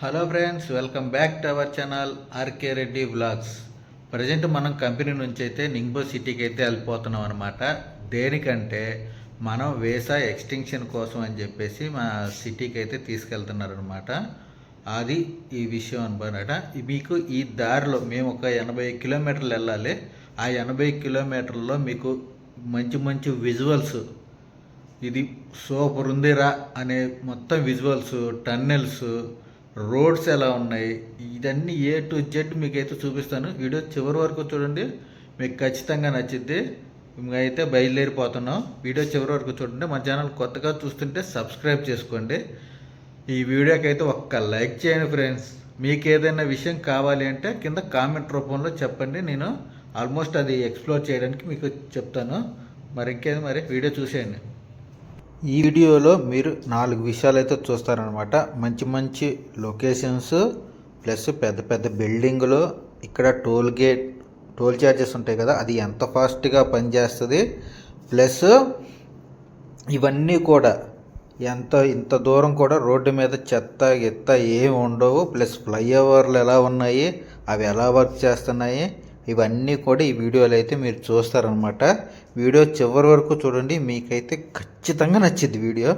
Hello friends welcome back to our channel RK Reddy vlogs. Present మనం company నుంచి అయితే Ningbo సిటీకి అయితే వెళ్ళిపోతున్నాం అనమాట దేనికంటే మనం వేసా ఎక్స్టెన్షన్ కోసం అని చెప్పేసి మా సిటీకి అయితే తీసుకెళ్తున్నారనమాట అది ఈ విషయం అనమాట మీకు ఈ దారిలో మేము ఒక ఎనభై కిలోమీటర్లు వెళ్ళాలి. ఆ ఎనభై కిలోమీటర్లో మీకు మంచి మంచి విజువల్స్ ఇది సూపర్ ఉందిరా అనే మొత్తం విజువల్స్ టన్నెల్స్ రోడ్స్ ఎలా ఉన్నాయి? ఇదన్నీ ఏ టు జెడ్ మీకైతే చూపిస్తాను. వీడియో చివరి వరకు చూడండి. మీకు ఖచ్చితంగా నచ్చిద్ది. అయితే బయలుదేరిపోతున్నాం. వీడియో చివరి వరకు చూడండి. మా ఛానల్ కొత్తగా చూస్తుంటే సబ్స్క్రైబ్ చేసుకోండి. ఈ వీడియోకి అయితే ఒక్క లైక్ చేయండి ఫ్రెండ్స్. మీకు ఏదైనా విషయం కావాలి అంటే కింద కామెంట్ రూపంలో చెప్పండి. నేను ఆల్మోస్ట్ అది ఎక్స్ప్లోర్ చేయడానికి మీకు చెప్తాను. మరి ఇంకేది మరి? వీడియో చూసేయండి. ఈ వీడియోలో మీరు నాలుగు విషయాలు అయితే చూస్తారనమాట మంచి మంచి లొకేషన్స్ ప్లస్ పెద్ద పెద్ద బిల్డింగులు ఇక్కడ టోల్ గేట్ టోల్ ఛార్జెస్ ఉంటాయి కదా అది ఎంత ఫాస్ట్గా పనిచేస్తుంది. ప్లస్ ఇవన్నీ కూడా ఎంత ఇంత దూరం కూడా రోడ్డు మీద చెత్త గిత్త ఏమి ఉండవు. ప్లస్ ఫ్లైఓవర్లు ఎలా ఉన్నాయి అవి ఎలా వర్క్ చేస్తున్నాయి. ఇవన్నీ కూడా ఈ వీడియోలో అయితే మీరు చూస్తారనమాట వీడియో చివరి వరకు చూడండి. మీకైతే ఖచ్చితంగా నచ్చింది వీడియో.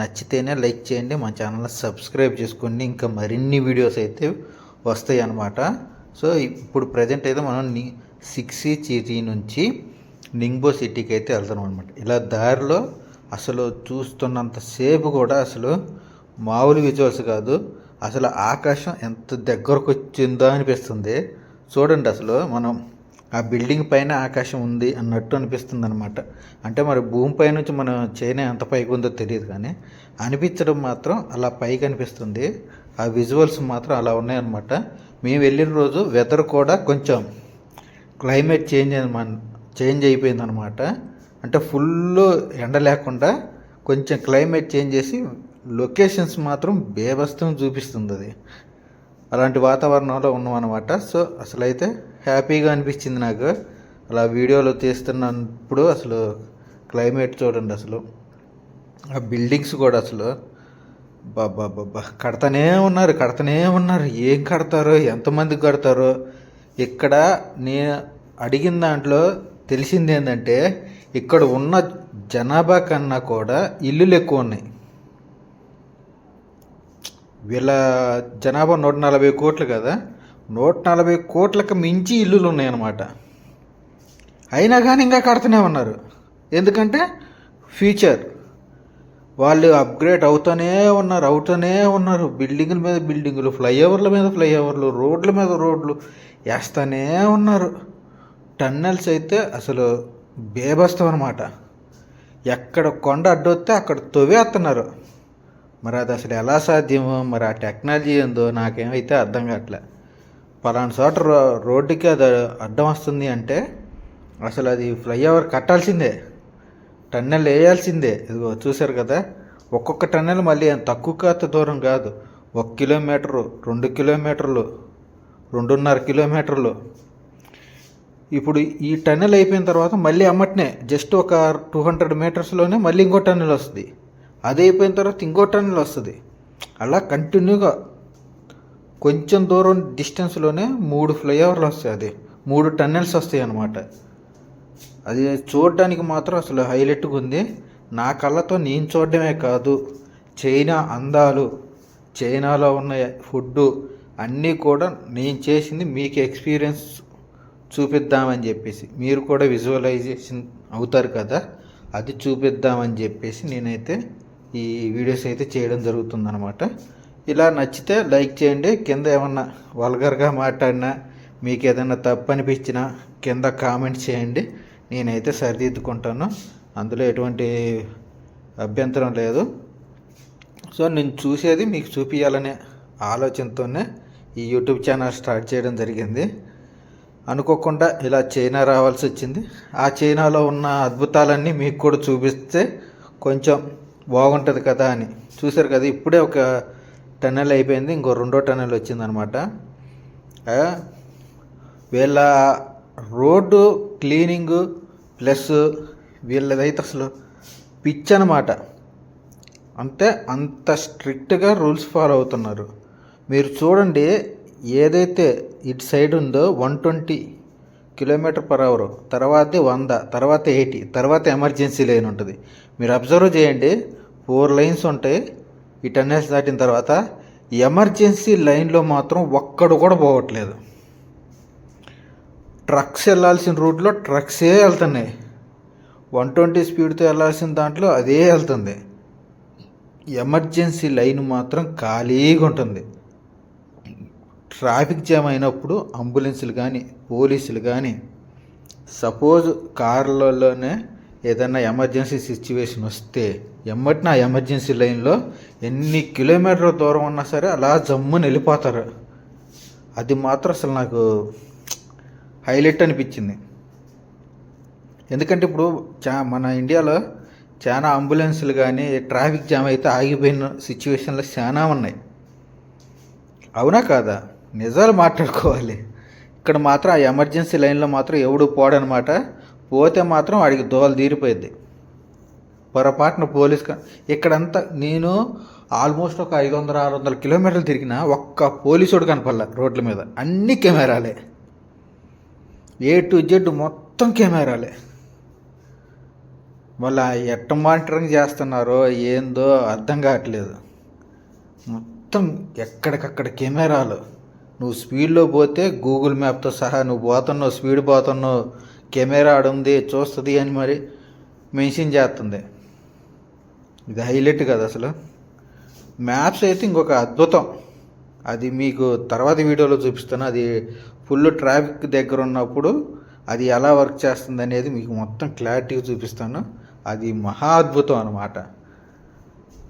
నచ్చితేనే లైక్ చేయండి మా ఛానల్ని సబ్స్క్రైబ్ చేసుకోండి. ఇంకా మరిన్ని వీడియోస్ అయితే వస్తాయి అన్నమాట సో ఇప్పుడు ప్రజెంట్ అయితే మనం ని సిక్స్ సిటీ నుంచి నింగ్బో సిటీకి అయితే వెళ్తాం అనమాట ఇలా దారిలో అసలు చూస్తున్నంతసేపు కూడా అసలు మామూలు విజువల్స్ కాదు. అసలు ఆకాశం ఎంత దగ్గరకు వచ్చిందో అనిపిస్తుంది. చూడండి అసలు మనం ఆ బిల్డింగ్ పైన ఆకాశం ఉంది అన్నట్టు అనిపిస్తుంది అనమాట అంటే మరి భూమి పై నుంచి మనం చైనా ఎంత పైకి ఉందో తెలియదు కానీ అనిపించడం మాత్రం అలా పైకి అనిపిస్తుంది. ఆ విజువల్స్ మాత్రం అలా ఉన్నాయన్నమాట. మేము వెళ్ళిన రోజు వెదర్ కూడా కొంచెం క్లైమేట్ చేంజ్ చేంజ్ అయిపోయింది అనమాట అంటే ఫుల్ ఎండ లేకుండా కొంచెం క్లైమేట్ చేంజ్ చేసి లొకేషన్స్ మాత్రం బేబస్తం చూపిస్తుంది అది. అలాంటి వాతావరణంలో ఉన్నాం అనమాట సో అసలు అయితే హ్యాపీగా అనిపించింది నాకు. అలా వీడియోలో తీస్తున్నప్పుడు అసలు క్లైమేట్ చూడండి అసలు. ఆ బిల్డింగ్స్ కూడా అసలు బాబా బాబా కడతానే ఉన్నారు కడతానే ఉన్నారు. ఏం కడతారో ఎంతమందికి కడతారో. ఇక్కడ నేను అడిగిన దాంట్లో తెలిసింది ఏంటంటే ఇక్కడ ఉన్న జనాభా కన్నా కూడా ఇల్లులు ఎక్కువ ఉన్నాయి. వీళ్ళ జనాభా నూట నలభై కోట్లు కదా నూట నలభై కోట్లకు మించి ఇల్లులు ఉన్నాయన్నమాట అయినా కానీ ఇంకా కడుతూనే ఉన్నారు. ఎందుకంటే ఫ్యూచర్. వాళ్ళు అప్గ్రేడ్ అవుతూనే ఉన్నారు అవుతూనే ఉన్నారు. బిల్డింగుల మీద బిల్డింగులు ఫ్లైఓవర్ల మీద ఫ్లైఓవర్లు రోడ్ల మీద రోడ్లు వేస్తూనే ఉన్నారు. టన్నెల్స్ అయితే అసలు బేబస్తం అనమాట ఎక్కడ కొండ అడ్డొస్తే అక్కడ తవ్వేస్తున్నారు మరి అది అసలు ఎలా సాధ్యమో మరి ఆ టెక్నాలజీ ఏందో నాకేమైతే అర్థం కావట్లే పలానా చోట రో రోడ్డుకి అది అడ్డం వస్తుంది అంటే అసలు అది ఫ్లైఓవర్ కట్టాల్సిందే. టన్నెల్ వేయాల్సిందే. ఇదిగో చూశారు కదా? ఒక్కొక్క టన్నెల్ మళ్ళీ తక్కువ కాత దూరం కాదు. ఒక కిలోమీటరు రెండు కిలోమీటర్లు రెండున్నర కిలోమీటర్లు. ఇప్పుడు ఈ టన్నెల్ అయిపోయిన తర్వాత మళ్ళీ అమ్మటనే. జస్ట్ ఒక టూ హండ్రెడ్ మీటర్స్లోనే మళ్ళీ ఇంకో టన్నెల్ వస్తుంది. అది అయిపోయిన తర్వాత ఇంకో టన్నెల్ వస్తుంది. అలా కంటిన్యూగా కొంచెం దూరం డిస్టెన్స్లోనే మూడు ఫ్లైఓవర్లు వస్తాయి అది. మూడు టన్నెల్స్ వస్తాయి అన్నమాట. అది చూడడానికి మాత్రం అసలు హైలైట్గా ఉంది. నా కళ్ళతో నేను చూడడమే కాదు చైనా అందాలు చైనాలో ఉన్న ఫుడ్డు అన్నీ కూడా నేను చేసింది మీకు ఎక్స్పీరియన్స్ చూపిద్దామని చెప్పేసి. మీరు కూడా విజువలైజేషన్ అవుతారు కదా? అది చూపిద్దామని చెప్పేసి నేనైతే ఈ వీడియోస్ అయితే చేయడం జరుగుతుందనమాట ఇలా నచ్చితే లైక్ చేయండి. కింద ఏమన్నా వల్గర్గా మాట్లాడినా మీకు ఏదైనా తప్పు అనిపించినా కింద కామెంట్ చేయండి. నేనైతే సరిదిద్దుకుంటాను. అందులో ఎటువంటి అభ్యంతరం లేదు. సో నేను చూసేది మీకు చూపించాలనే ఆలోచనతోనే ఈ యూట్యూబ్ ఛానల్ స్టార్ట్ చేయడం జరిగింది. అనుకోకుండా ఇలా చైనా రావాల్సి వచ్చింది. ఆ చైనాలో ఉన్న అద్భుతాలన్నీ మీకు కూడా చూపిస్తే కొంచెం బాగుంటుంది కదా అని. చూశారు కదా ఇప్పుడే ఒక టన్నెల్ అయిపోయింది ఇంకో రెండో టన్నెల్ వచ్చిందనమాట. వీళ్ళ రోడ్డు క్లీనింగ్ ప్లస్ వీళ్ళదైతే అసలు పిచ్ అనమాట. అంటే అంత స్ట్రిక్ట్గా రూల్స్ ఫాలో అవుతున్నారు. మీరు చూడండి ఏదైతే ఇటు సైడ్ ఉందో one twenty kilometer per hour. తర్వాత వంద తర్వాత ఎయిటీ తర్వాత ఎమర్జెన్సీ లైన్ ఉంటుంది. మీరు అబ్జర్వ్ చేయండి ఫోర్ లైన్స్ ఉంటాయి ఈ టన్నెల్స్ దాటిన తర్వాత ఎమర్జెన్సీ లైన్లో మాత్రం ఒక్కడు కూడా పోవట్లేదు. ట్రక్స్ వెళ్ళాల్సిన రూట్లో ట్రక్సే వెళ్తున్నాయి. వన్ ట్వంటీ స్పీడ్తో వెళ్ళాల్సిన దాంట్లో అదే వెళ్తుంది. ఎమర్జెన్సీ లైన్ మాత్రం ఖాళీగా ఉంటుంది. ట్రాఫిక్ జామ్ అయినప్పుడు అంబులెన్సులు కానీ పోలీసులు కానీ సపోజ్ కార్లలోనే ఏదైనా ఎమర్జెన్సీ సిచ్యువేషన్ వస్తే ఎమ్మటిన ఎమర్జెన్సీ లైన్లో ఎన్ని కిలోమీటర్ల దూరం ఉన్నా సరే అలా జమ్ముని వెళ్ళిపోతారు. అది మాత్రం అసలు నాకు హైలైట్ అనిపించింది. ఎందుకంటే ఇప్పుడు చా మన ఇండియాలో చాలా అంబులెన్సులు కానీ ట్రాఫిక్ జామ్ అయితే ఆగిపోయిన సిచ్యువేషన్లు చాలా ఉన్నాయి. అవునా కాదా? నిజాలు మాట్లాడుకోవాలి. ఇక్కడ మాత్రం ఆ ఎమర్జెన్సీ లైన్లో మాత్రం ఎవడు పోడనమాట. పోతే మాత్రం వాడికి దోలు తీరిపోయింది పొరపాటున పోలీస్ ఇక్కడంతా నేను ఆల్మోస్ట్ ఒక ఐదు వందల ఆరు వందల కిలోమీటర్లు తిరిగిన ఒక్క పోలీసుడు కనపడలే రోడ్ల మీద. అన్ని కెమెరాలే. ఏ టు జెడ్ మొత్తం కెమెరాలే. మళ్ళీ ఎట్ట మానిటరింగ్ చేస్తున్నారో ఏందో అర్థం కావట్లేదు. మొత్తం ఎక్కడికక్కడ కెమెరాలు. నువ్వు స్పీడ్లో పోతే గూగుల్ మ్యాప్తో సహా నువ్వు పోతున్నావు స్పీడ్ పోతున్నావు కెమెరా ఆడుంది చూస్తుంది అని మరి మెన్షన్ చేస్తుంది. ఇది హైలైట్ కదా అసలు. మ్యాప్స్ అయితే ఇంకొక అద్భుతం. అది మీకు తర్వాత వీడియోలో చూపిస్తాను. అది ఫుల్ ట్రాఫిక్ దగ్గర ఉన్నప్పుడు అది ఎలా వర్క్ చేస్తుంది అనేది మీకు మొత్తం క్లారిటీగా చూపిస్తాను. అది మహా అద్భుతం అనమాట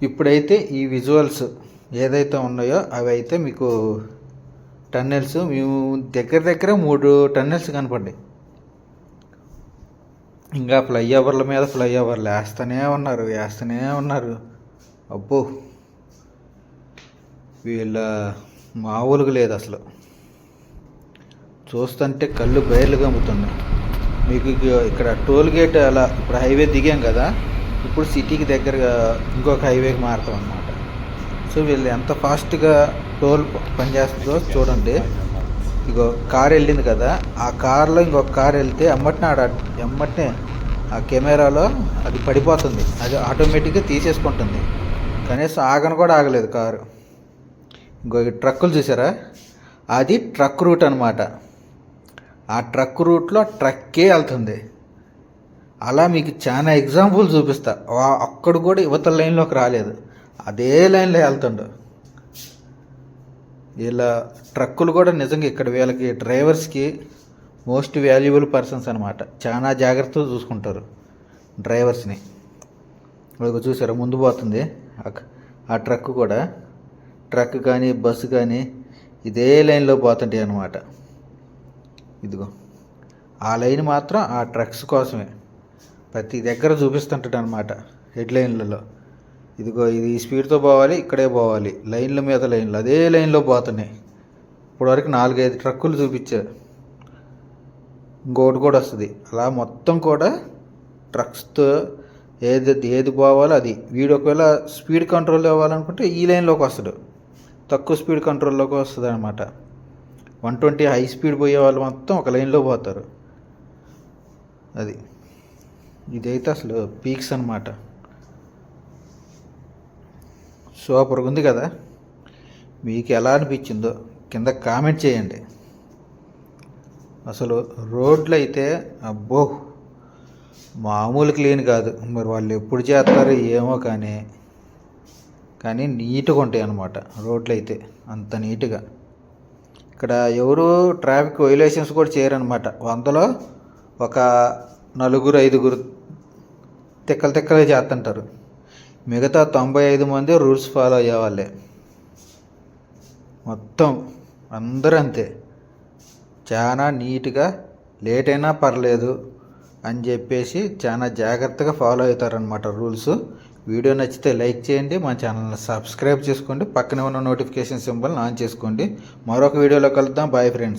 ఇప్పుడైతే ఈ విజువల్స్ ఏదైతే ఉన్నాయో అవి అయితే మీకు టన్నెల్స్ మేము దగ్గర దగ్గర మూడు టన్నెల్స్ కనపడ్డాయి. ఇంకా ఫ్లైఓవర్ల మీద ఫ్లైఓవర్లు వేస్తూనే ఉన్నారు వేస్తూనే ఉన్నారు. అబ్బో! వీళ్ళ మామూలుగా లేదు అసలు. చూస్తుంటే కళ్ళు బయర్లు గమ్ముతున్నాయి మీకు ఇక్కడ టోల్ గేట్ అలా ఇప్పుడు హైవే దిగాం కదా ఇప్పుడు సిటీకి దగ్గరగా ఇంకొక హైవేకి మారుతాం సో వీళ్ళు ఎంత ఫాస్ట్గా టోల్ పనిచేస్తుందో చూడండి. ఇగో కార్ వెళ్ళింది కదా ఆ కార్లో ఇంకొక కార్ వెళ్తే ఎమ్మటినే ఆడ ఎమ్మటినే ఆ కెమెరాలో అది పడిపోతుంది. అది ఆటోమేటిక్గా తీసేసుకుంటుంది. కనీసం ఆగను కూడా ఆగలేదు కారు. ఇంకో ఈ ట్రక్కులు చూసారా? అది ట్రక్ రూట్ అనమాట ఆ ట్రక్ రూట్లో ట్రక్కే వెళ్తుంది. అలా మీకు చాలా ఎగ్జాంపుల్ చూపిస్తా. వా- అక్కడ కూడా యువత లైన్లోకి రాలేదు. అదే లైన్లో వెళ్తుండు. వీళ్ళ ట్రక్కులు కూడా నిజంగా ఇక్కడ వీళ్ళకి డ్రైవర్స్కి మోస్ట్ వాల్యుబుల్ పర్సన్స్ అనమాట చాలా జాగ్రత్తగా చూసుకుంటారు డ్రైవర్స్ని. వాళ్ళకి చూసారా ముందు పోతుంది. ఆ- ఆ ట్రక్ కూడా. ట్రక్ కానీ బస్సు కానీ ఇదే లైన్లో పోతుంటాయి అనమాట ఇదిగో. ఆ లైన్ మాత్రం ఆ ట్రక్స్ కోసమే. ప్రతి దగ్గర చూపిస్తుంటాడు అనమాట హెడ్ లైన్లలో. ఇదిగో ఇది ఈ స్పీడ్తో పోవాలి ఇక్కడే పోవాలి. లైన్ల మీద లైన్లు అదే లైన్లో పోతున్నాయి. ఇప్పటివరకు నాలుగైదు ట్రక్కులు చూపించారు ఇంకోటి కూడా వస్తుంది. అలా మొత్తం కూడా ట్రక్స్తో ఏది ఏది పోవాలో అది. వీడు ఒకవేళ స్పీడ్ కంట్రోల్ అవ్వాలనుకుంటే ఈ లైన్లోకి వస్తాడు. తక్కువ స్పీడ్ కంట్రోల్లోకి వస్తుంది అనమాట వన్ ట్వంటీ హై స్పీడ్ పోయే వాళ్ళు మొత్తం ఒక లైన్లో పోతారు. అది. ఇదైతే అసలు పీక్స్ అనమాట సూపర్గా ఉంది కదా. మీకు ఎలా అనిపించిందో కింద కామెంట్ చేయండి. అసలు రోడ్లు అయితే అబ్బో మామూలు క్లీన్ కాదు. మరి వాళ్ళు ఎప్పుడు చేస్తారో ఏమో కానీ కానీ నీట్గా ఉంటాయి అన్నమాట రోడ్లు అయితే అంత నీట్గా. ఇక్కడ ఎవరు ట్రాఫిక్ వైలేషన్స్ కూడా చేయరనమాట వందలో ఒక నలుగురు ఐదుగురు తిక్కలు తిక్కలే చేస్తుంటారు. మిగతా తొంభై ఐదు మంది రూల్స్ ఫాలో అయ్యేవాళ్ళే. మొత్తం అందరూ అంతే చాలా నీట్గా లేట్ అయినా పర్లేదు అని చెప్పేసి చాలా జాగ్రత్తగా ఫాలో అవుతారనమాట రూల్స్. వీడియో నచ్చితే లైక్ చేయండి మా ఛానల్ని సబ్స్క్రైబ్ చేసుకోండి పక్కనే ఉన్న నోటిఫికేషన్ సింబల్ని ఆన్ చేసుకోండి. మరొక వీడియోలో కలుద్దాం. Bye friends.